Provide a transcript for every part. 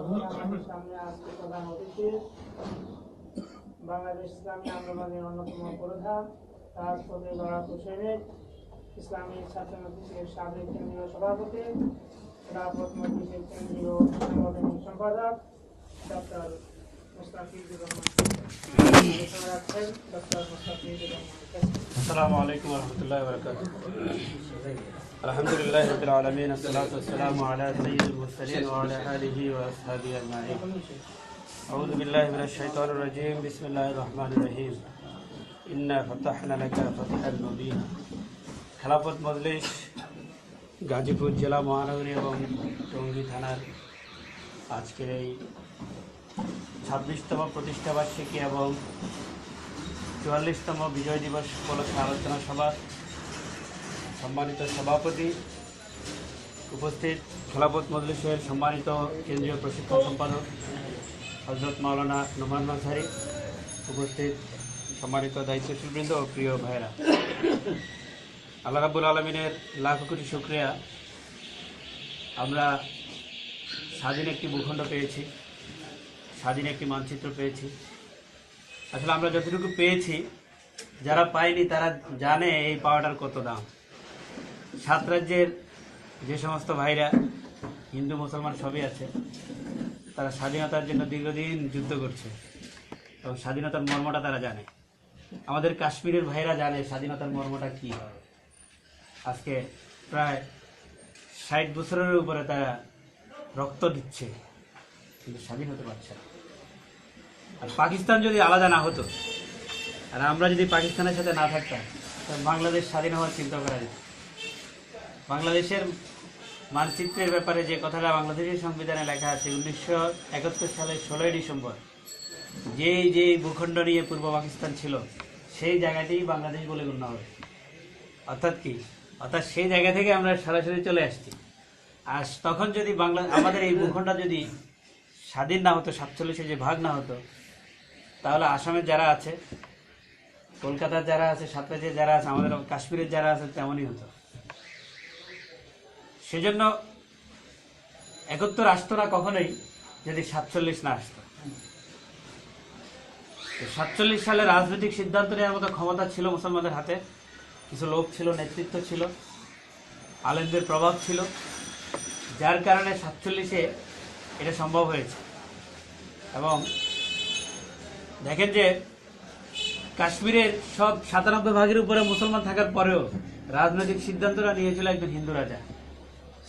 সামনে আজকে প্রধান অতিথি। বাংলাদেশ ইসলামী আন্দোলনের অন্যতম প্রধান রাজপথে লড়াত হোসেনের ইসলামী ছাত্র মজলিসের সাবেক কেন্দ্রীয় সভাপতি রাপত মজলিসের কেন্দ্রীয় সম্পাদক, ডক্টর السلام عليكم ورحمة الله وبركاته الحمد لله رب العالمين الصلاة والسلام على سيد المرسلين وعلى آله وأصحابه أجمعين أعوذ بالله من الشيطان الرجيم بسم الله الرحمن الرحيم إنا فتحنا لك فتحا مبينا খেলাফত মজলিস গাজীপুর জেলা মহানগরী এবং টঙ্গী থানার আজকের এই ছাব্বিশতম প্রতিষ্ঠাবার্ষিকী এবং চুয়াল্লিশতম বিজয় দিবস উপলক্ষে আলোচনা সভা, সম্মানিত সভাপতি উপস্থিত খেলাপত মজলিসের সম্মানিত কেন্দ্রীয় প্রশিক্ষণ সম্পাদক হজরত মাওলানা নোমান নাসারি উপস্থিত সম্মানিত দায়িত্বশীলবৃন্দ ও প্রিয় ভাইরা আল্লাহ রাবুল আলমিনের লাখ কোটি শুক্রিয়া। আমরা স্বাধীন একটি ভূখণ্ড পেয়েছি। স্বাধীন একটি মানচিত্র পেয়েছি। আসলে আমরা যতটুকু পেয়েছি, যারা পায়নি তারা জানে এই পাওয়াটার কত দাম। সাত রাজ্যের যে সমস্ত ভাইরা, হিন্দু, মুসলমান সবই আছে, তারা স্বাধীনতার জন্য দীর্ঘদিন যুদ্ধ করছে এবং স্বাধীনতার মর্মটা তারা জানে। আমাদের কাশ্মীরের ভাইরা জানে স্বাধীনতার মর্মটা কী আজকে প্রায় ষাট বছরের উপরে তারা রক্ত দিচ্ছে, কিন্তু স্বাধীন হতে পারছে না। আর পাকিস্তান যদি আলাদা না হতো, আর আমরা যদি পাকিস্তানের সাথে না থাকতাম বাংলাদেশ স্বাধীন হওয়ার চিন্তা করা যেত। বাংলাদেশের মানচিত্রের ব্যাপারে যে কথাটা বাংলাদেশের সংবিধানে লেখা আছে, উনিশশো একাত্তর সালের ষোলোই ডিসেম্বর, যেই যেই ভূখণ্ড নিয়ে পূর্ব পাকিস্তান ছিল, সেই জায়গাতেই বাংলাদেশ বলে গণ্য হবে। অর্থাৎ কি? অর্থাৎ সেই জায়গা থেকে আমরা সরাসরি চলে আসছি। আর তখন যদি বাংলা আমাদের এই ভূখণ্ডটা যদি স্বাধীন না হতো, সাতচল্লিশে যে ভাগ না হতো তাহলে আসামের যারা আছে, কলকাতার যারা আছে সাতরাজের যারা আছে, আমাদের কাশ্মীরের যারা আছে, তেমনই হতো। সেজন্য একত্তর আসতো না কখনোই যদি সাতচল্লিশ না আসতো। সাতচল্লিশ সালে রাজনৈতিক সিদ্ধান্ত নেওয়ার মতো ক্ষমতা ছিল মুসলমানদের হাতে। কিছু লোক ছিল, নেতৃত্ব ছিল, আলেমদের প্রভাব ছিল। যার কারণে সাতচল্লিশে এটা সম্ভব হয়েছে। এবং দেখেন যে, কাশ্মীরের সব সাতানব্বই ভাগের উপরে মুসলমান থাকার পরেও রাজনৈতিক সিদ্ধান্তটা নিয়েছিল একজন হিন্দু রাজা।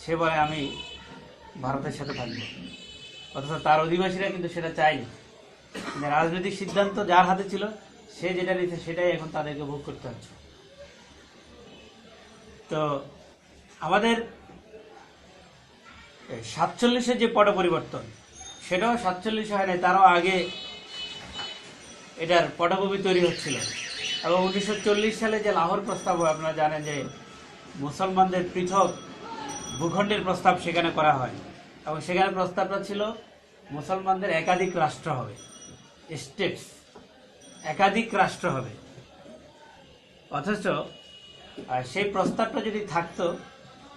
সে বলে, আমি ভারতের সাথে থাকব। অথচ তার অধিবাসীরা কিন্তু সেটা চায়নি। মানে রাজনৈতিক সিদ্ধান্ত যার হাতে ছিল, সে যেটা নিয়েছে সেটাই এখন তাদেরকে ভোগ করতে হচ্ছে। তো আমাদের সাতচল্লিশের যে পট পরিবর্তন সেটাও সাতচল্লিশে হয় নাই, তারও আগে এটার পটভূমি তৈরি হচ্ছিল। এবং উনিশশো চল্লিশ সালে যে লাহোর প্রস্তাব আপনারা জানেন যে মুসলমানদের পৃথক ভূখণ্ডের প্রস্তাব সেখানে করা হয়। এবং সেখানে প্রস্তাবটা ছিল, মুসলমানদের একাধিক রাষ্ট্র হবে। স্টেটস। একাধিক রাষ্ট্র হবে। অথচ সেই প্রস্তাবটা যদি থাকতো,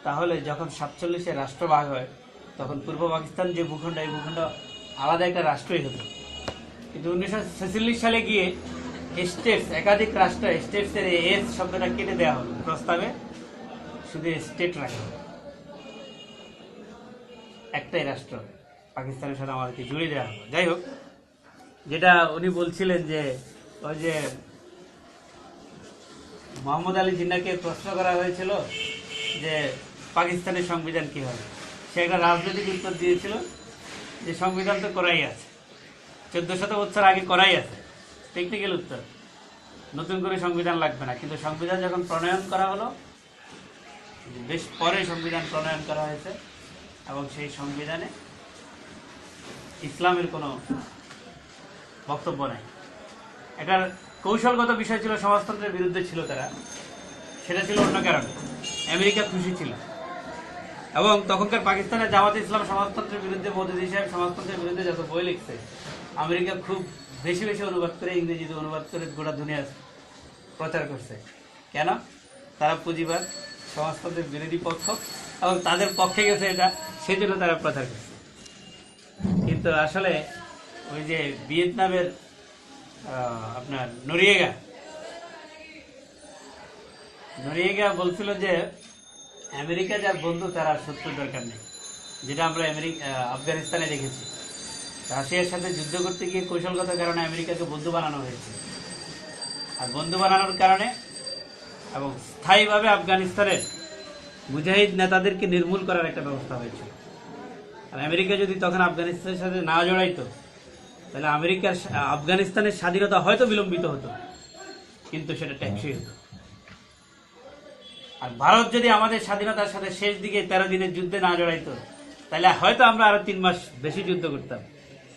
তাহলে যখন সাতচল্লিশে রাষ্ট্র ভাগ হয়, তখন পূর্ব পাকিস্তান যে ভূখণ্ড, এই ভূখণ্ড আলাদা একটা রাষ্ট্রই হতো। কিন্তু উনিশশো ছেচল্লিশ সালে গিয়ে স্টেটস, একাধিক রাষ্ট্র স্টেটসের এস শব্দটা কেটে দেওয়া হলো। প্রস্তাবে শুধু স্টেট রাখা একটাই রাষ্ট্র, পাকিস্তানের সাথে আমাদেরকে জুড়ে দেওয়া হলো। যাই হোক, যেটা উনি বলছিলেন যে, ওই যে মোহাম্মদ আলী জিন্নাকে প্রশ্ন করা হয়েছিল যে, পাকিস্তানের সংবিধান কী হবে? সে একটা রাজনৈতিক উত্তর দিয়েছিল যে, সংবিধান তো করাই আছে। চোদ্দ শত বছর আগে করাই আছে। টেকনিক্যাল উত্তর নতুন করে সংবিধান লাগবে না। কিন্তু সংবিধান যখন প্রণয়ন করা হলো, বেশ পরে সংবিধান প্রণয়ন করা হয়েছে এবং সেই সংবিধানে ইসলামের কোনো বক্তব্য নাই। এটার কৌশলগত বিষয় ছিল, সমাজতন্ত্রের বিরুদ্ধে ছিল তারা। সেটা ছিল অন্য কারণে। আমেরিকা খুশি ছিল। এবং তখনকার পাকিস্তানের জামাত ইসলাম সমাজতন্ত্রের বিরুদ্ধে, মোদী সাহেব সমাজতন্ত্রের বিরুদ্ধে যত বই লিখছে আমেরিকা খুব বেশি বেশি অনুবাদ করে, ইংরেজিতে অনুবাদ করে গোটা দুনিয়া প্রচার করছে। কেন? তারা পুঁজিবাদ, সমাজতন্ত্রের বিরোধী পক্ষ এবং তাদের পক্ষে গেছে এটা সেই জন্য তারা প্রচার করছে। কিন্তু আসলে ওই যে ভিয়েতনামের আপনার নরিয়েগা নরিয়েগা বলছিল যে আমেরিকা যার বন্ধু, তারা শত্রুর দরকার নেই। যেটা আমরা আমেরিকা আফগানিস্তানে দেখেছি। রাশিয়ার সাথে যুদ্ধ করতে গিয়ে কৌশলগত কারণে আমেরিকাকে বন্ধু বানানো হয়েছে। আর বন্ধু বানানোর কারণে এবং স্থায়ীভাবে আফগানিস্তানের মুজাহিদ নেতাদেরকে নির্মূল করার একটা ব্যবস্থা হয়েছিল আর আমেরিকা যদি তখন আফগানিস্তানের সাথে না জড়াইতো, তাহলে আমেরিকার আফগানিস্তানের স্বাধীনতা হয়তো বিলম্বিত হতো, কিন্তু সেটা ট্যাক্সই হতো। আর ভারত যদি আমাদের স্বাধীনতার সাথে শেষ দিকে তেরো দিনের যুদ্ধে না জড়াইতো, তাহলে হয়তো আমরা আরও তিন মাস বেশি যুদ্ধ করতাম।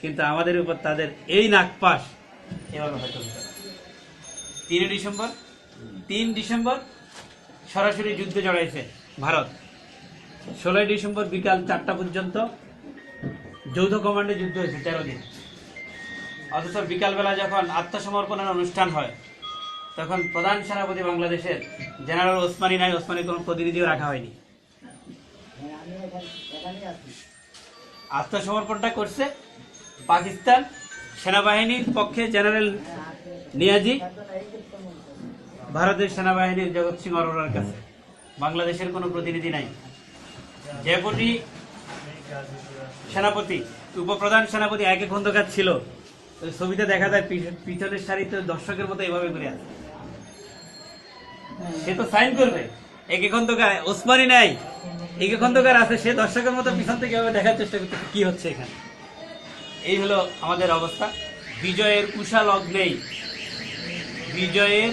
কিন্তু আমাদের উপর তাদের এই নাকপাস এভাবে হয়তো তিন ডিসেম্বর তিন ডিসেম্বর সরাসরি যুদ্ধে জড়াইছে ভারত। ষোলোই ডিসেম্বর বিকাল চারটা পর্যন্ত যৌথ কমান্ডে যুদ্ধ হয়েছে, তেরো দিন। অথচ বিকালবেলা যখন আত্মসমর্পণের অনুষ্ঠান হয়, তখন প্রধান সেনাপতি বাংলাদেশের জেনারেল ওসমানী নাই ওসমানী কোনো প্রতিনিধিও রাখা হয়নি। আত্মসমর্পণটা করছে পাকিস্তান সেনাবাহিনীর পক্ষে জেনারেল নিয়াজি, ভারতের সেনাবাহিনীর জগৎ সিং অরোরার কাছে। বাংলাদেশের কোনো প্রতিনিধি নাই। ডেপুটি সেনাপতি, উপপ্রধান সেনাপতি একে খন্দকার ছিল ছবিতে দেখা যায় পিছ- পিছনের সারিতে দর্শকের মতো এভাবে করে আছে। সে তো সাইন করবে, একে খন্দকার ওসমানি নাই, একে খন্দকার আছে, সে দর্শকের মতো পিছন থেকে এভাবে দেখার চেষ্টা করতেছে, কি হচ্ছে এখানে? এই হলো আমাদের অবস্থা। বিজয়ের উষা লগ্নেই বিজয়ের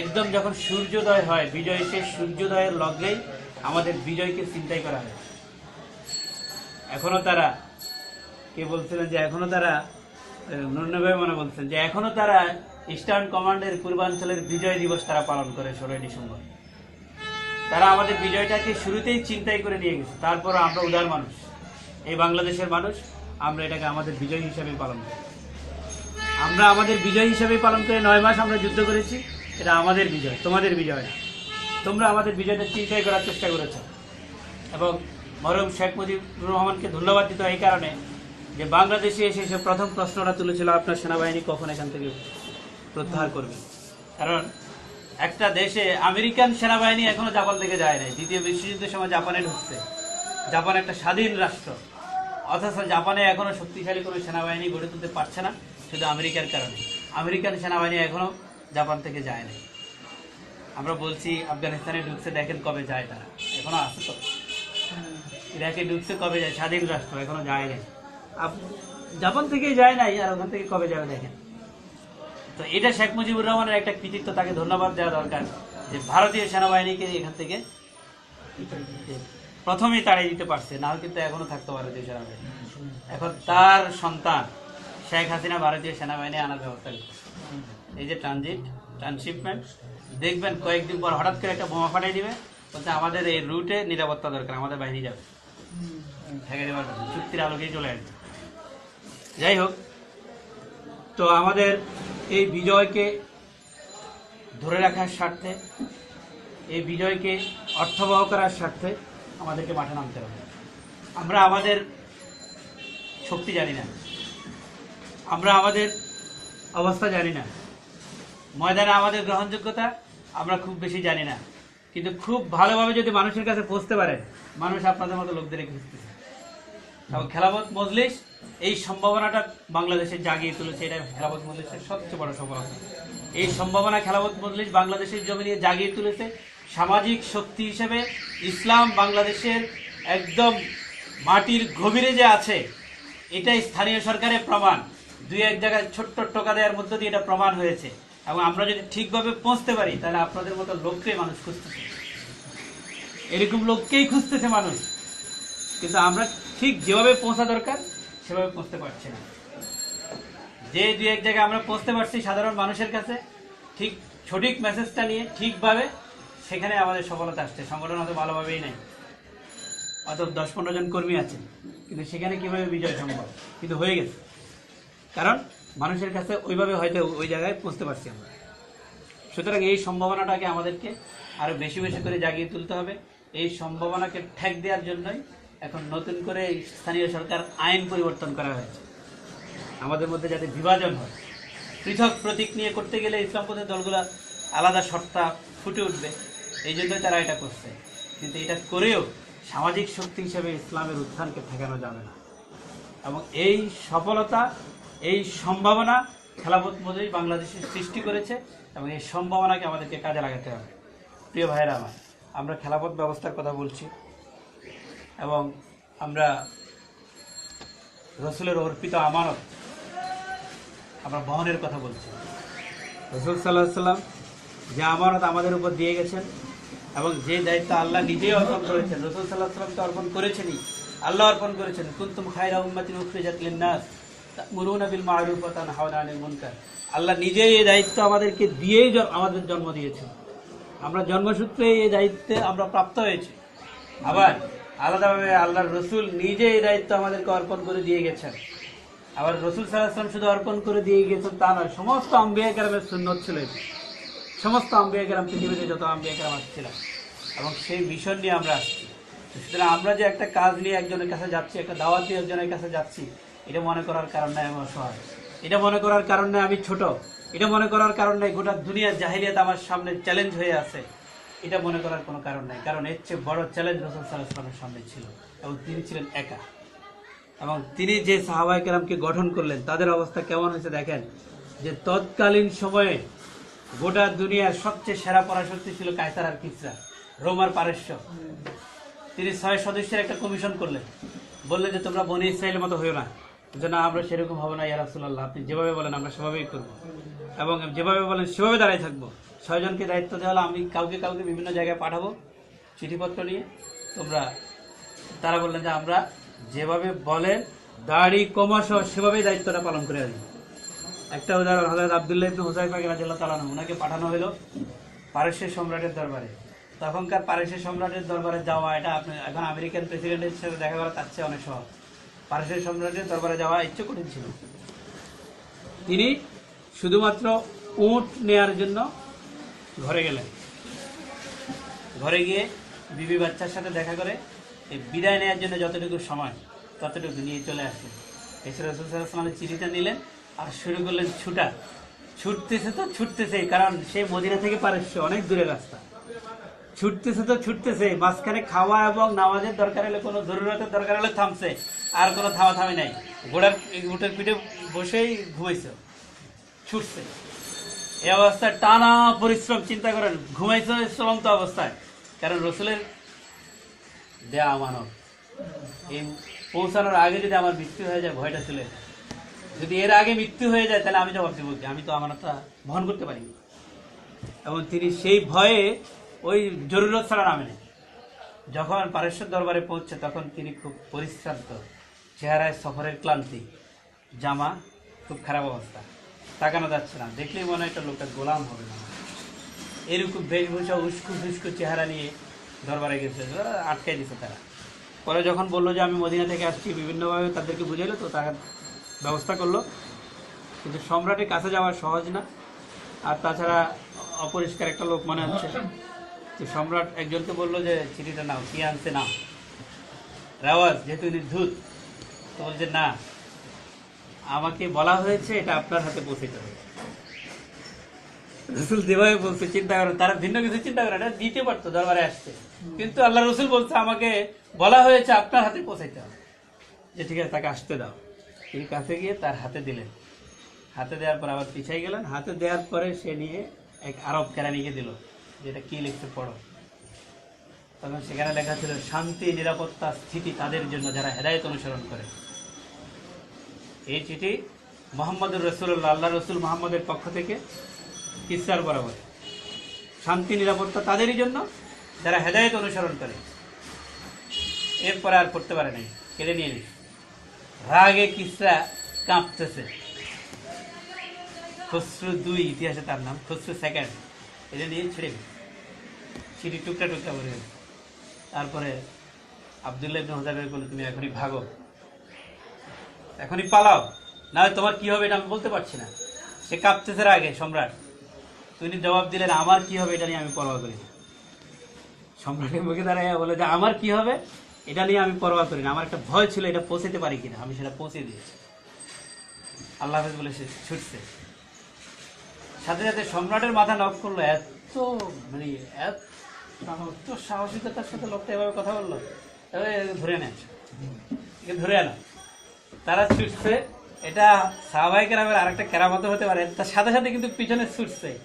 একদম যখন সূর্যোদয় হয়, বিজয় সে সূর্যোদয়ের লগ্নেই আমাদের বিজয়কে চিন্তাই করা হয়। এখনও তারা, কে বলছিলেন যে এখনও তারা নুরনভাই মনে বলছেন যে এখনও তারা ইস্টার্ন কমান্ডের পূর্বাঞ্চলের বিজয় দিবস তারা পালন করে ষোলোই ডিসেম্বর। তারা আমাদের বিজয়টাকে শুরুতেই চিন্তাই করে নিয়ে গেছে। তারপর আমরা উদার মানুষ। এই বাংলাদেশের মানুষ আমরা এটাকে আমাদের বিজয় হিসাবে পালন করি। আমরা আমাদের বিজয় হিসাবে পালন করে নয় মাস আমরা যুদ্ধ করেছি, এটা আমাদের বিজয়, তোমাদের বিজয় না। তোমরা আমাদের বিজয়টা চিন্তাই করার চেষ্টা করেছ। এবং মরম শেখ মুজিবুর রহমানকে ধন্যবাদ দিতে এই কারণে যে বাংলাদেশে এসে সে প্রথম প্রশ্নটা তুলেছিল, আপনার সেনাবাহিনী কখন এখান থেকে প্রত্যাহার করবে? কারণ একটা দেশে আমেরিকান সেনাবাহিনী এখনও জাপান থেকে যায় নাই। দ্বিতীয় বিশ্বযুদ্ধের সময় জাপানে ঢুকছে। জাপান একটা স্বাধীন রাষ্ট্র। অথচ জাপানে এখনও শক্তিশালী কোনো সেনাবাহিনী গড়ে তুলতে পারছে না, শুধু আমেরিকার কারণে। আমেরিকান সেনাবাহিনী এখনও জাপান থেকে যায় নাই। আমরা বলছি, আফগানিস্তানে ঢুকছে, দেখেন কবে যায় তারা। এখনও আছে তো? ইরাকে ঢুকছে, কবে যায়? স্বাধীন রাষ্ট্র, এখনও যায় নাই। জাপান থেকে যায় নাই, আর ওখান থেকে কবে যাবে দেখেন। তো এটা শেখ মুজিবুর রহমানের একটা কৃতিত্ব, তাকে ধন্যবাদ দেওয়া দরকার, যে ভারতীয় সেনাবাহিনীকে এখান থেকে প্রথমেই তাড়িয়ে দিতে পারছে না কিন্তু এখনও থাকতো ভারতীয় সেনাবাহিনী এখন তার সন্তান শেখ হাসিনা ভারতীয় সেনাবাহিনী আনার ব্যবস্থা করছে এই যে ট্রানজিট ট্রান্সশিপমেন্ট দেখবেন কয়েকদিন পর হঠাৎ করে একটা বোমা ফাটাই দিবে বলতে আমাদের এই রুটে নিরাপত্তা দরকার আমাদের বাহিনী যাবে। চুক্তির আলোকেই চলে আসবে। যাই হোক তো আমাদের এই বিজয়কে ধরে রাখার স্বার্থে এই বিজয়কে অর্থবহ করার স্বার্থে আমাদেরকে মাঠে নামতে হবে। আমরা আমাদের শক্তি জানি না। আমরা আমাদের অবস্থা জানি না। ময়দানে আমাদের গ্রহণযোগ্যতা আমরা খুব বেশি জানি না। কিন্তু খুব ভালোভাবে যদি মানুষের কাছে পৌঁছতে পারে, মানুষ আপনাদের মতো লোকদের খুঁজতেছে এবং খেলাফত মজলিস এই সম্ভাবনাটা বাংলাদেশে জাগিয়ে তুলেছে। এটা খেলাফত মজলিসের সবচেয়ে বড় সফলতা এই সম্ভাবনা খেলাফত মজলিস বাংলাদেশের জমি নিয়ে জাগিয়ে তুলেছে সামাজিক শক্তি হিসেবে ইসলাম বাংলাদেশের একদম মাটির গভীরে যে আছে, এটাই স্থানীয় সরকারের প্রমাণ। দুই এক জায়গায় ছোট্ট টোকা দেওয়ার মধ্য দিয়ে এটা প্রমাণ হয়েছে। এবং আমরা যদি ঠিকভাবে পৌঁছতে পারি, তাহলে আপনাদের মতো লোককে মানুষ খুঁজতেছে। এরকম লোককেই খুঁজতেছে মানুষ। কিন্তু আমরা ঠিক যেভাবে পৌঁছা দরকার, সেভাবে পৌঁছতে পারছি না। যে দু এক জায়গায় আমরা পৌঁছতে পারছি সাধারণ মানুষের কাছে, ঠিক সঠিক মেসেজটা নিয়ে, ঠিকভাবে সেখানে আমাদের সফলতা আসছে। সংগঠন হয়তো ভালোভাবেই নেই। অত দশ পনেরো জন কর্মী আছে। কিন্তু সেখানে কীভাবে বিজয় সম্ভব? কিন্তু হয়ে গেছে। কারণ মানুষের কাছে ওইভাবে হয়তো ওই জায়গায় পৌঁছতে পারছি আমরা। সুতরাং এই সম্ভাবনাটাকে আমাদেরকে আরও বেশি বেশি করে জাগিয়ে তুলতে হবে। এই সম্ভাবনাকে ঠেক দেওয়ার জন্যই এখন নতুন করে স্থানীয় সরকার আইন পরিবর্তন করা হয়েছে। আমাদের মধ্যে যাতে বিভাজন হয়। পৃথক প্রতীক নিয়ে করতে গেলে ইসলামপন্থী দলগুলো আলাদা সত্তা ফুটে উঠবে। এই জন্যই তারা এটা করছে। কিন্তু এটা করেও সামাজিক শক্তি হিসেবে ইসলামের উত্থানকে ঠেকানো যাবে না। এবং এই সফলতা, এই সম্ভাবনা খেলাপথ মধ্যেই বাংলাদেশে সৃষ্টি করেছে এবং এই সম্ভাবনাকে আমাদেরকে কাজে লাগাতে হবে। প্রিয় ভাইরা আমার, আমরা খেলাপথ ব্যবস্থার কথা বলছি এবং আমরা রসুলের অর্পিত আমানত আমরা বহনের কথা বলছি। রসুল সাল্লাহ সাল্লাম যে আমানত আমাদের উপর দিয়ে গেছেন এবং যে দায়িত্ব আল্লাহ নিজেই অর্পণ করেছেন, রসুল সাল্লাহ সাল্লাম তো অর্পণ করেছেনই। আল্লাহ অর্পণ করেছেন, কুন্তুম খায়রা উম্মাতিন উখরিজাত লিন্নাস, তা'মুরুনা বিল মা'রুফ ওয়া তানহাউনা মুনকার। আল্লাহ নিজেই এই দায়িত্ব আমাদেরকে দিয়েই আমাদের জন্ম দিয়েছেন। আমরা জন্মসূত্রে এই দায়িত্বে আমরা প্রাপ্ত হয়েছি। আবার আলাদাভাবে আল্লাহর রসুল নিজে এই দায়িত্ব আমাদেরকে অর্পণ করে দিয়ে গেছেন। আবার রসুল সাল্লাহাম শুধু অর্পণ করে দিয়ে গেছেন তা নয়, সমস্ত আম্বিয়া কেরামের সুন্নত ছিল। সমস্ত আম্বিয়া কেরাম পৃথিবীতে যত আম্বিয়া কেরাম আসছিলাম এবং সেই মিশন নিয়ে আমরা আসছি। সুতরাং আমরা যে একটা কাজ নিয়ে একজনের কাছে যাচ্ছি, একটা দাওয়াত একজনের কাছে যাচ্ছি, এটা মনে করার কারণ নাই আমি অসহায় এটা মনে করার কারণ আমি ছোট। এটা মনে করার কারণ গোটা দুনিয়ার জাহিলিয়াত আমার সামনে চ্যালেঞ্জ হয়ে আছে। এটা মনে করার কোনো কারণ নাই, কারণ এর চেয়ে বড় চ্যালেঞ্জ রসুল সাল্লাহ সামনে ছিল, এবং তিনি ছিলেন একা। এবং তিনি যে সাহাবাই কেরামকে গঠন করলেন, তাদের অবস্থা কেমন হয়েছে দেখেন? যে তৎকালীন সময়ে গোটা দুনিয়ার সবচেয়ে সেরা পরাশক্তি ছিল কায়সার আর কিসরা, রোমার পারস্য তিনি ছয় সদস্যের একটা কমিশন করলেন। বললেন যে, তোমরা বনি ইসরায়েলের মতো হইও না। যে না আমরা সেরকম হব না, ইয়া রাসূলুল্লাহ। আপনি যেভাবে বলেন, আমরা সেভাবেই করব। এবং যেভাবে বলেন, সেভাবে দাঁড়াই থাকব। ছয়জনকে দায়িত্ব দেওয়া হলো আমি কাউকে কাউকে বিভিন্ন জায়গায় পাঠাবো চিঠিপত্র নিয়ে। তোমরা তারা বললেন যে, আমরা যেভাবে বলেন, দাড়ি কমাস সেভাবেই দায়িত্বটা পালন করে আসব। একটা উদাহরণ হজরত আবদুল্লাহ ইবনে হুসাইফা রাদিয়াল্লাহু তাআলা ওনাকে পাঠানো হলো পারস্যের সম্রাটের দরবারে। তখনকার পারস্যের সম্রাটের দরবারে যাওয়া, এটা আপনি এখন আমেরিকান প্রেসিডেন্টের সাথে দেখা করা তার চেয়ে অনেক সহজ। পারস্যের সম্রাটের দরবারে যাওয়া ইচ্ছে কঠিন ছিল। তিনি শুধুমাত্র উট নেয়ার জন্য ঘরে গেলেন। ঘরে গিয়ে বিবি বাচ্চার সাথে দেখা করে, এই বিদায় নেওয়ার জন্য যতটুকু সময়, ততটুকু নিয়ে চলে আসলেন। এসে রসুলামের চিঠিটা নিলেন। আর শুরু করলেন ছুটা। ছুটতেছে তো ছুটতেছে, কারণ সে মদিনা থেকে পারস্য অনেক দূরের রাস্তা। ছুটতেছে তো ছুটতেছে, মাঝখানে খাওয়া এবং নামাজের দরকার হলে, কোনো জরুরতের দরকার হলে থামছে, আর কোনো থামা থামি নাই। ঘোড়ার উটের পিঠে বসেই ঘুমাইছে, ছুটছে। এই অবস্থায় টানা পরিশ্রম, চিন্তা করেন, ঘুমাইছে চলন্ত অবস্থায়। কারণ রসুলের দেয়া আমানত। এই পৌঁছানোর আগে যদি আমার মৃত্যু হয়ে যায়, ভয়টা ছিল। যদি এর আগে মৃত্যু হয়ে যায়, তাহলে আমি জবাব দেবো কি? আমি তো আমানতটা বহন করতে পারি এবং তিনি সেই ভয়ে ওই জরুরত ছাড়া নামে যখন পারেশ্বর দরবারে পৌঁছে, তখন তিনি খুব পরিশ্রান্ত। চেহারায় সফরের ক্লান্তি, জামা, খুব খারাপ অবস্থা। তাকানো যাচ্ছে না। দেখলেই মনে হয় একটা লোকটা গোলাম হবে না। এরকম বেশভূষা উস্কু ফুস্কু চেহারা নিয়ে দরবারে গেছে। ওরা আটকাই দিছে তারা। পরে যখন বলল যে, আমি মদিনা থেকে আসছি বিভিন্নভাবে তাদেরকে বুঝাইলো তো, তারা ব্যবস্থা করল। কিন্তু সম্রাটের কাছে যাওয়া সহজ না। আর তাছাড়া অপরিষ্কার একটা লোক মনে হচ্ছে। তো সম্রাট একজনকে বলল যে, চিঠিটা নাও, কি আনছে নাও। রেওয়াজ, যেহেতু ইনি ধূত, তো বলছে, না, আমাকে বলা হয়েছে, এটা আপনার হাতে পৌঁছে হবে। রসুল যেভাবে বলছে, চিন্তা করেন তারা ভিন্ন কিছু চিন্তা করে এটা দিতে পারতো, দরবারে আসছে কিন্তু আল্লাহ রসুল বলছে, আমাকে বলা হয়েছে, আপনার হাতে পৌঁছাইতে হবে। যে, ঠিক আছে, তাকে আসতে দাও। তিনি কাছে গিয়ে তার হাতে দিলেন। হাতে দেওয়ার পর আবার পিছাই গেলেন। হাতে দেওয়ার পরে সে নিয়ে এক আরব কেরানিকে দিল, যেটা কি লিখতে পড়ো। তখন সেখানে লেখা ছিল, শান্তি, নিরাপত্তা, স্থিতি তাদের জন্য যারা হেদায়ত অনুসরণ করে। এই চিঠি মোহাম্মদুর রসুল্লাহ আল্লাহ রসুল মোহাম্মদের পক্ষ থেকে কিসার বরাবর। শান্তি, নিরাপত্তা তাদেরই জন্য যারা হেদায়ত অনুসরণ করে। এরপরে আর পড়তে পারে নাই, কেড়ে নিয়ে নিস রাগে কিসরা কাঁপতেছে। খসরু দুই, ইতিহাসে তার নাম খসরু সেকেন্ড এটা নিয়ে ছেড়ে চিঠি টুকরা টুকরা করে। তারপরে আবদুল্লাহ ইবনে বলল তুমি এখনই ভাগো। এখনই পালাও। না তোমার কি হবে এটা আমি বলতে পারছি না। সে কাঁপতেছে আগে সম্রাট। তিনি জবাব দিলেন আমার কি হবে এটা নিয়ে আমি পরোয়া করি। সম্রাটের মুখে দাঁড়াইয়া বলে, যে আমার কি হবে? এটা নিয়ে আমি পরোয়া করি না। আমার একটা ভয় ছিল এটা পৌঁছাতে পারি কিনা। আমি সেটা পৌঁছে দিয়েছি। আল্লাহ হাফেজ বলে সে ছুটছে। সাথে সাথে সম্রাটের মাথা নক করল। এত মানে এত সাহসিকতার সাথে লোকটা এভাবে কথা বলল। এভাবে ধরে একে ধরে আনো। তারা ছুটছে। এটা স্বাভাবিক গ্রামের আরেকটা কেরামত হতে পারে। তার সাথে সাথে কিন্তু পিছনে ছুটছে।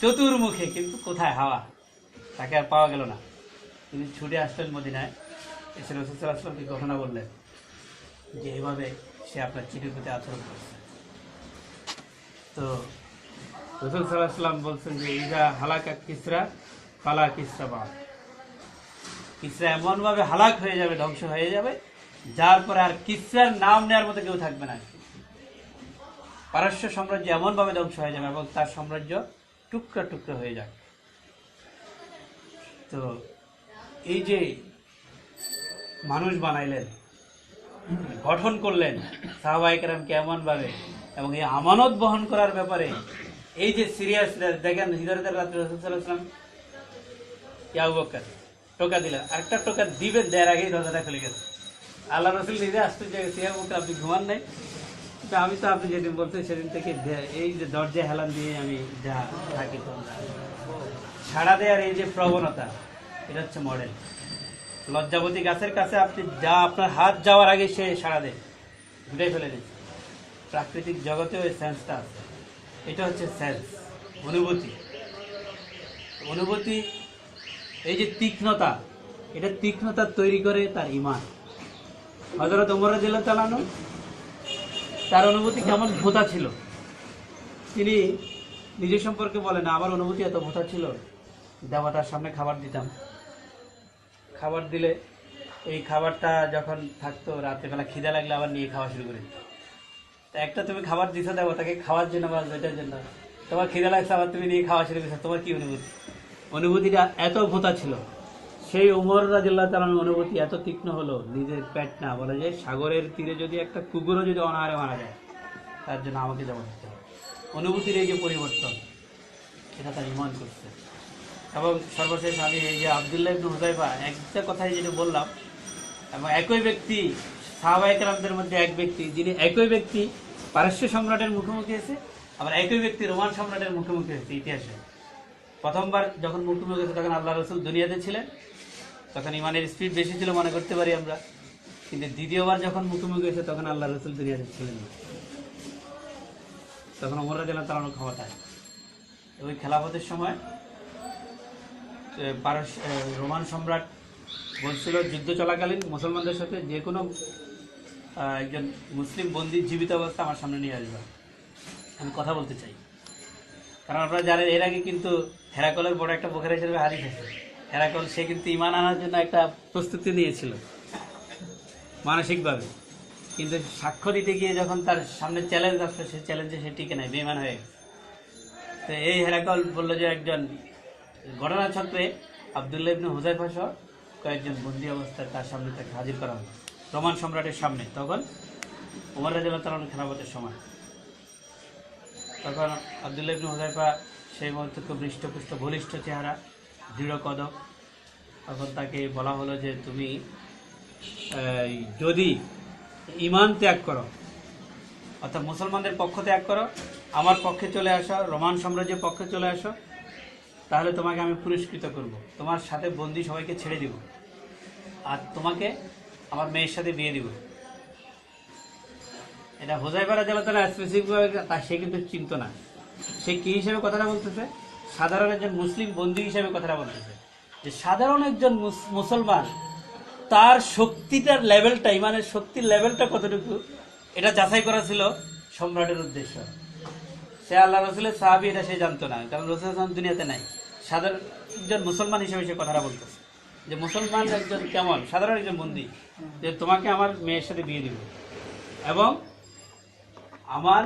চতুর্মুখে কিন্তু কোথায়? হাওয়া। তাকে আর পাওয়া গেল না। তিনি ছুটে আসলেন মদিনায়। এসে রসুল আসলামকে ঘটনা বললেন যে এভাবে সে আপনার চিঠির প্রতি আচরণ করছে। তো রসুল সাল্লাহাম বলছেন যে, ইজা হালাকা কিসরা পালা কিসরা বা কিসরা এমনভাবে হালাক হয়ে যাবে, ধ্বংস হয়ে যাবে, যার পরে আর কিসরার নাম নেওয়ার মতো কেউ থাকবে না পারস্য সাম্রাজ্য এমনভাবে ধ্বংস হয়ে যাবে এবং তার সাম্রাজ্য টুকরা টুকরা হয়ে যাবে। তো এই যে মানুষ বানাইলেন, গঠন করলেন সাহবাহিকরাম কেমন ভাবে এবং এই আমানত বহন করার ব্যাপারে। এই যে সিরিয়াস দেখেন হিজরতের রাত্রে রসুলাম টোকা দিলেন আরেকটা টোকা দিবেন দেওয়ার আগেই দরজাটা খুলে গেছে। আল্লাহ রসুল নিজে আশ্চর্য গেছে আপনি ঘুমান নাই? তো আমি তো আপনি যেদিন বলতেন সেদিন থেকে এই যে দরজা হেলান দিয়ে আমি যা থাকি সাড়া দেওয়ার এই যে প্রবণতা, এটা হচ্ছে মডেল লজ্জাবতী গাছের কাছে আপনি যা আপনার হাত যাওয়ার আগে সে সারা দেয়, ঘুরে ফেলে দিচ্ছে প্রাকৃতিক জগতেও এই সেন্সটা আছে। এটা হচ্ছে সেন্স অনুভূতি। অনুভূতি, এই যে তীক্ষ্ণতা, এটা তীক্ষ্ণতা তৈরি করে তার ইমান। হজরত ওমর জেলা চালানো তার অনুভূতি কেমন ভোতা ছিল? তিনি নিজের সম্পর্কে বলেন, আমার অনুভূতি এত ভোতা ছিল দেবতার সামনে খাবার দিতাম। খাবার দিলে এই খাবারটা যখন থাকতো, রাত্রেবেলা খিদা লাগলে আবার নিয়ে খাওয়া শুরু করে তা একটা তুমি খাবার দিছো দেবো তাকে খাওয়ার জন্য বা যেটার জন্য। তোমার খিদা লাগছে, আবার তুমি নিয়ে খাওয়া শুরু করেছ। তোমার কি অনুভূতি? অনুভূতিটা এত ভোতা ছিল। সেই উমর রাজিল্লাহ তালার অনুভূতি এত তীক্ষ্ণ হলো, নিজের পেট না বলে যে সাগরের তীরে যদি একটা কুকুরও যদি অনাহারে মারা যায়, তার জন্য আমাকে জবাব দিতে হবে। অনুভূতির এই যে পরিবর্তন, এটা তার ইমান করছে। এবং সর্বশেষ আমি এই যে আবদুল্লাহ ইবনু হুজাইফা একটা কথাই যেটা বললাম, এবং একই ব্যক্তি সাহাবাহিকরামদের মধ্যে এক ব্যক্তি, যিনি একই ব্যক্তি পারস্য সম্রাটের মুখোমুখি হয়েছে, আবার একই ব্যক্তি রোমান সম্রাটের মুখোমুখি হয়েছে ইতিহাসে। প্রথমবার যখন মুখোমুখি হয়েছে, তখন আল্লাহ রসুল দুনিয়াতে ছিলেন। তখন ইমানের স্পিড বেশি ছিল, মনে করতে পারি আমরা। কিন্তু দ্বিতীয়বার যখন মুখোমুখি হয়েছে, তখন আল্লাহ রসুল দুনিয়াতে ছিলেন তখন ওমরা জেলা চালানোর ক্ষমতায় ওই খেলাফতের সময় রোমান সম্রাট বলছিল যুদ্ধ চলাকালীন মুসলমানদের সাথে যে কোনো একজন মুসলিম বন্দি জীবিত অবস্থা আমার সামনে নিয়ে আসবে। আমি কথা বলতে চাই। কারণ আপনারা জানেন, এর আগে কিন্তু হেরাকলের বড় একটা বোখারা হিসেবে হারিয়ে গেছে হেরাকল, সে কিন্তু ইমান আনার জন্য একটা প্রস্তুতি নিয়েছিল, মানসিকভাবে। কিন্তু সাক্ষ্য দিতে গিয়ে যখন তার সামনে চ্যালেঞ্জ আসলো সে চ্যালেঞ্জে সে টিকে নেয় বেমান হয়ে তো এই হেরাকল বলল যে একজন ঘটনা চক্রে আবদুল্লাহ ইবনে হুজাইফা সহ কয়েকজন বন্দি অবস্থায় তার সামনে তাকে হাজির করা হলো রোমান সম্রাটের সামনে। তখন উমর রাজিয়াল্লাহু তাআলা খেলাফতের সময়। তখন আবদুল্লাহ ইবনে হুজাইফা সেই মুহূর্তে খুব হৃষ্টপুষ্ট, বলিষ্ঠ চেহারা, দৃঢ় কদক। তখন তাকে বলা হলো যে, তুমি যদি ইমান ত্যাগ করো, অর্থাৎ মুসলমানদের পক্ষ ত্যাগ করো, আমার পক্ষে চলে আসো, রোমান সাম্রাজ্যের পক্ষে চলে আসো তাহলে তোমাকে আমি পুরস্কৃত করব। তোমার সাথে বন্দি সবাইকে ছেড়ে দিব। আর তোমাকে আমার মেয়ের সাথে বিয়ে দিব। এটা হোজাই হোজাইবার জেলা তারা স্পেসিফিকভাবে তা সে কিন্তু চিন্ত না। সে কী হিসেবে কথাটা বলতেছে? সাধারণ একজন মুসলিম বন্দী হিসেবে কথাটা বলতেছে। যে সাধারণ একজন মুসলমান, তার শক্তিটার লেভেলটা ইমানের শক্তির লেভেলটা কতটুকু, এটা যাচাই করা ছিল সম্রাটের উদ্দেশ্য। সে আল্লাহ রসুলের সাহাবি, এটা সে জানতো না। কারণ রসুল দুনিয়াতে নাই। সাধারণ একজন মুসলমান হিসেবে সে কথাটা বলতেছে যে মুসলমান একজন কেমন? সাধারণ একজন বন্দী। যে তোমাকে আমার মেয়ের সাথে বিয়ে দিব। এবং আমার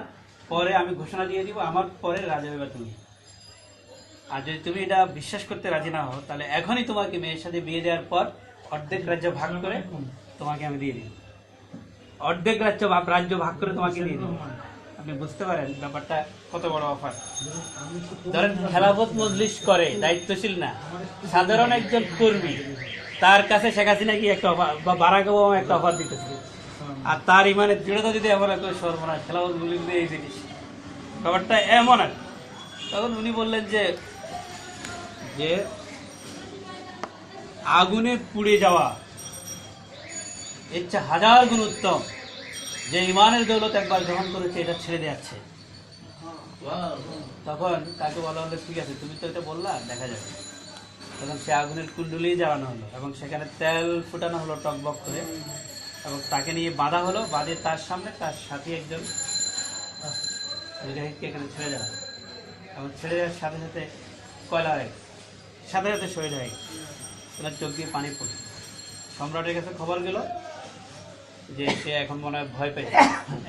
পরে আমি ঘোষণা দিয়ে দিব, আমার পরে রাজা হবে তুমি। আর যদি তুমি এটা বিশ্বাস করতে রাজি না হও, তাহলে এখনই তোমাকে মেয়ের সাথে বিয়ে দেওয়ার পর অর্ধেক রাজ্য ভাগ করে তোমাকে আমি দিয়ে দিব। অর্ধেক রাজ্য রাজ্য ভাগ করে তোমাকে দিয়ে দিব। আপনি বুঝতে পারেন ব্যাপারটা কত বড় অফার। ধরেন খেলাফত মজলিস করে, দায়িত্বশীল না, সাধারণ একজন কর্মী, তার কাছে শেখ হাসিনা কি একটা অফার, বা বারাক ওবামা একটা অফার দিতেছে? আর তার ইমানের দৃঢ়তা যদি এমন একটা সর্বনাশ, খেলাফত বলি এই জিনিস। ব্যাপারটা এমন আর তখন উনি বললেন যে যে আগুনে পুড়ে যাওয়া চেয়ে হাজার গুণ উত্তম। যে ইমানের দৌলত একবার গ্রহণ করেছে, এটা ছেড়ে দেওয়াচ্ছে তখন তাকে বলা হলো, ঠিক আছে, তুমি তো এটা বললা, দেখা যাবে। তখন সে আগুনের কুণ্ডলি জ্বালানো হলো এবং সেখানে তেল ফুটানো হলো টকবক করে এবং তাকে নিয়ে বাঁধা হলো। বাঁধে তার সামনে, তার সাথে একজন এখানে ছেড়ে দেওয়া হলো। এবং ছেড়ে দেওয়ার সাথে সাথে কয়লা হয়ে সাথে সাথে শহীদ হয়ে গেছে। চোখ দিয়ে পানি পড়ে সম্রাটের কাছে খবর গেল যে সে এখন মনে হয় ভয় পেয়েছে।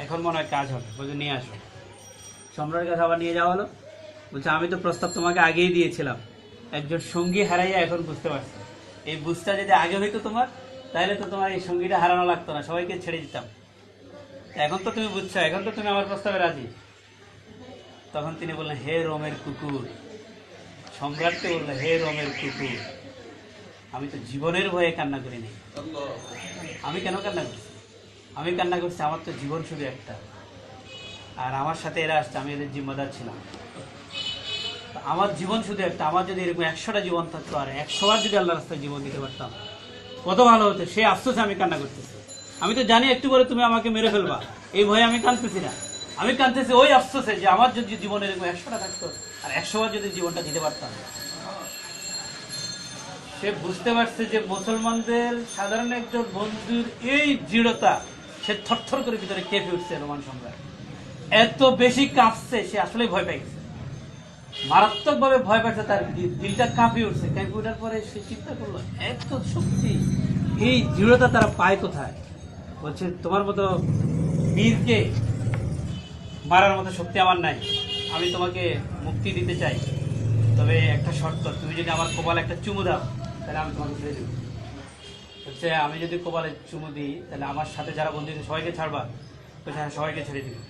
এখন মনে হয় কাজ হবে। বলছে, নিয়ে আসো। সম্রাটের কাছে আবার নিয়ে যাওয়া হলো। বলছে, আমি তো প্রস্তাব তোমাকে আগেই দিয়েছিলাম। একজন সঙ্গী হারাইয়া এখন বুঝতে পারছি। এই বুঝটা যদি আগে হইতো তোমার, তাহলে তো তোমার এই সঙ্গীটা হারানো লাগতো না। সবাইকে ছেড়ে দিতাম। এখন তো তুমি বুঝছ, এখন তো তুমি আমার প্রস্তাবে রাজি। তখন তিনি বললেন, হে রোমের কুকুর। সম্রাটকে বললেন, হে রোমের কুকুর, আমি তো জীবনের ভয়ে কান্না করিনি। আমি কেন কান্না করছি আমি কান্না করছি, আমার তো জীবন শুধু একটা। আর আমার সাথে এরা আসছে, আমি এদের জিম্মাদার ছিলাম। আমার জীবন শুধু একটা, আমার যদি এরকম একশোটা জীবন থাকতো, আর একশোবার যদি আল্লাহ রাস্তায় জীবন দিতে পারতাম, কত ভালো হতো, সে আফসোসে আমি কান্না করতেছি। আমি তো জানি একটু করে তুমি আমাকে মেরে ফেলবা, এই ভয়ে আমি কাঁদতেছি না। আমি কাঁদতেছি ওই আফসোসে যে আমার যদি জীবন এরকম একশোটা থাকতো, আর একশোবার যদি জীবনটা দিতে পারতাম। সে বুঝতে পারছে যে মুসলমানদের সাধারণ একজন বন্ধুর এই দৃঢ়তা সে থরথর করে ভিতরে কেঁপে উঠছে রোমান সম্রাট। এত বেশি কাঁপছে, সে আসলে ভয় গেছে। মারাত্মক ভাবে ভয় পাচ্ছে তার দিলটা কাঁপিয়ে উঠছে। কাঁপিয়ে ওঠার পরে সে চিন্তা করল, এত শক্তি, এই দৃঢ়তা তারা পায় কোথায়? বলছে, তোমার মতো বীরকে মারার মতো শক্তি আমার নাই। আমি তোমাকে মুক্তি দিতে চাই। তবে একটা শর্ত, তুমি যদি আমার কপালে একটা চুমু দাও, তাহলে আমি তোমাকে ছেড়ে দেবো। হচ্ছে আমি যদি কপালে চুমু দিই, তাহলে আমার সাথে যারা বন্ধু সবাইকে ছাড়বা। বলছে হ্যাঁ সবাইকে ছেড়ে দিবি।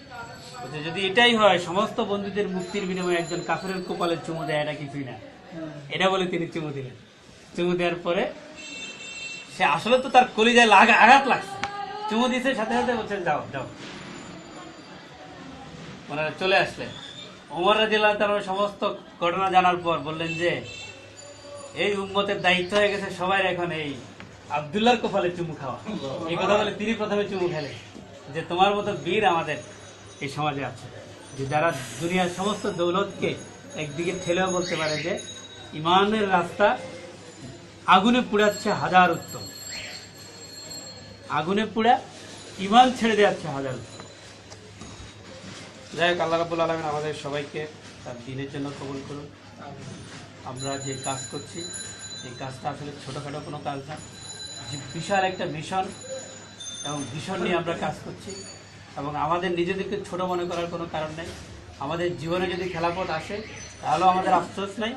বলছে, যদি এটাই হয়, সমস্ত বন্ধুদের মুক্তির বিনিময়ে একজন কাফেরের কপালে চুমু দেয়, এটা কিছুই না। এটা বলে তিনি চুমু দিলেন। চুমু দেওয়ার পরে সে আসলে তো তার কলিজায় লাগা আঘাত লাগছে। চুমু দিছে, সাথে সাথে বলছে, যাও যাও। ওনারা চলে আসলেন। ওমর রাজিল্লাহ তার সমস্ত ঘটনা জানার পর বললেন যে, এই উম্মতের দায়িত্ব হয়ে গেছে, সবাই এখন এই আবদুল্লাহর কপালে চুমু খাওয়া। এই কথা বলে তিনি প্রথমে চুমু খেলেন। যে তোমার মতো বীর আমাদের এই সমাজে আছে যে যারা দুনিয়ার সমস্ত দৌলতকে একদিকে ঠেলেও বলতে পারে যে ইমানের রাস্তা আগুনে পুড়াচ্ছে হাজার উত্তম। আগুনে পুড়া ইমান ছেড়ে দেওয়াচ্ছে হাজার উত্তম। যাই হোক আল্লাহ রাবুল আলমিন আমাদের সবাইকে তার দিনের জন্য কবল করুন। আমরা যে কাজ করছি এই কাজটা আসলে ছোটোখাটো কোনো কাজ না। বিশাল একটা মিশন এবং ভীষণ নিয়ে আমরা কাজ করছি এবং আমাদের নিজেদেরকে ছোট মনে করার কোনো কারণ নেই। আমাদের জীবনে যদি খেলাপথ আসে, তাহলেও আমাদের আফসোস নেই,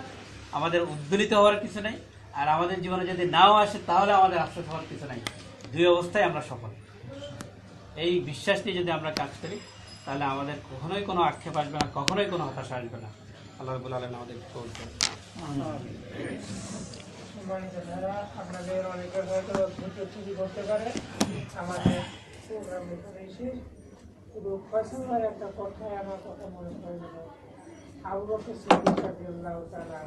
আমাদের উদ্বেলিত হওয়ার কিছু নেই, আর আমাদের জীবনে যদি নাও আসে, তাহলে আমাদের আফসোস হওয়ার কিছু নেই। দুই অবস্থায় আমরা সফল। এই বিশ্বাস নিয়ে যদি আমরা কাজ করি, তাহলে আমাদের কখনোই কোনো আক্ষেপ আসবে না, কখনোই কোনো হতাশা আসবে না। আল্লাহ রবুল আলম আমাদের আপনাদের অনেকের হয়তো ধৈর্য চুরি করতে পারে। আমাদের প্রোগ্রাম শেষ শুধু ফয়সাল একটা কথায় আমার কথা মনে পড়ে গেল। আবু বকর সিদ্দিক রাদিয়াল্লাহু তাআলা